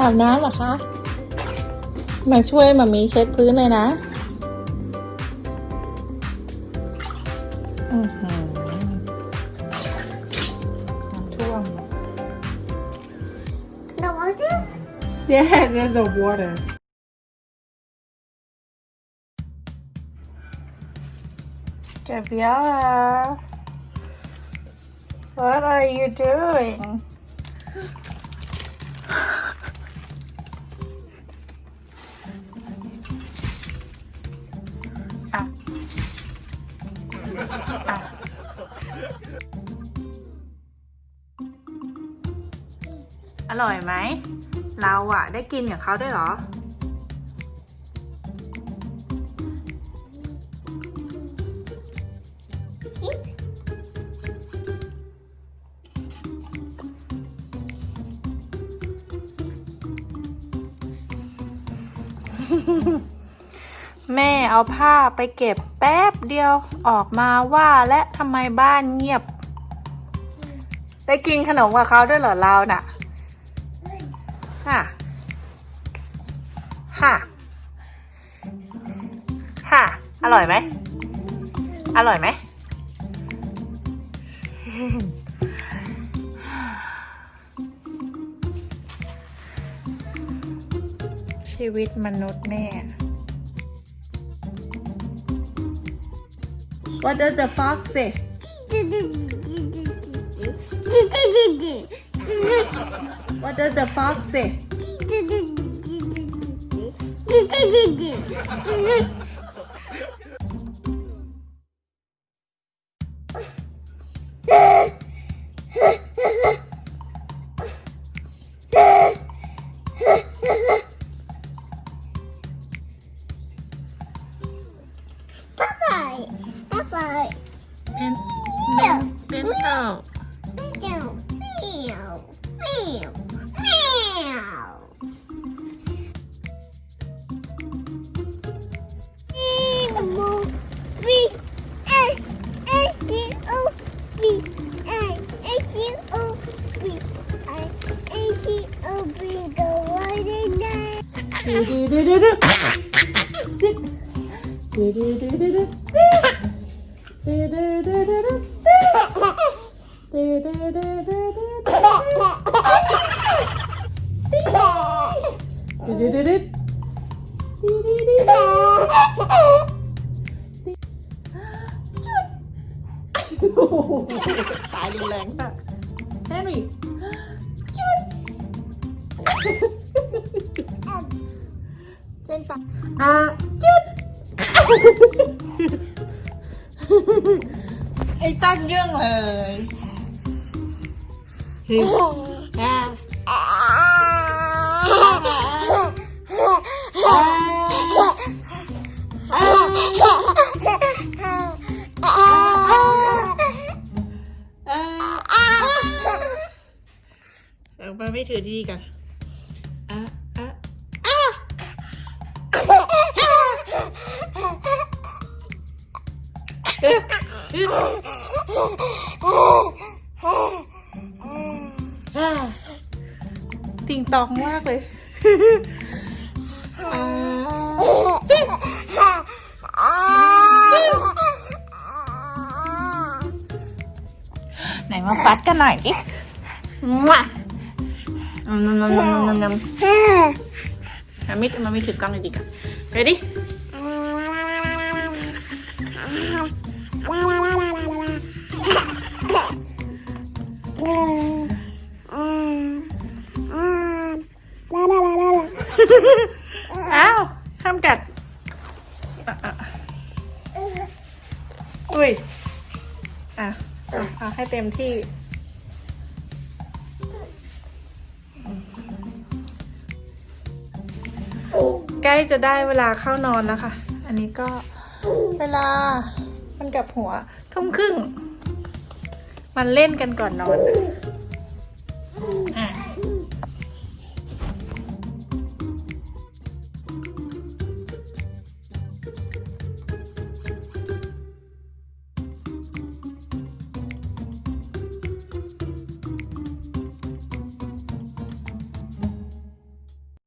อาบน้ำเหรอคะ มาช่วยมามีเช็ดพื้นเลยนะน้ำท่วม The water? Yeah, there's a water. เบียร์ what are you doing? Ah. Ah. อร่อยไหม เราอะได้กินกับเขาด้วยเหรอ แม่เอาผ้าไปเก็บแป๊บเดียวออกมาว่าและทำไมบ้านเงียบ ได้กินขนมกับเขาด้วยเหรอเราน่ะฮ่าฮ่าฮ่าอร่อยไหม อร่อยไหม ชีวิตมนุษย์แม่ What does the fox say What does the fox say And right in there. Do do do do do. Do do do do do. ตายแรงค่ะแฮนรี่จุดเส้นต่ออ่าจุด ไอ้ตั้งเรื่องเลยเฮ้ยอ่าอ่าอ่าเอาไปไม่ถือดีกัน อะติงตองมากเลยอ่าจิ๊บไหนมาฟัดกันหน่อยดิมาอืมนำนำนำนำนำมามิดมามิดถือกล้องเลยดีกัน ready อ้าวห้ามกัดอุ้ย อะเอาให้เต็มที่ ใกล้จะได้เวลาเข้านอนแล้วค่ะ อันนี้ก็เวลา มันกับหัว ทุ่มครึ่ง มันเล่นกันก่อนนอนอะ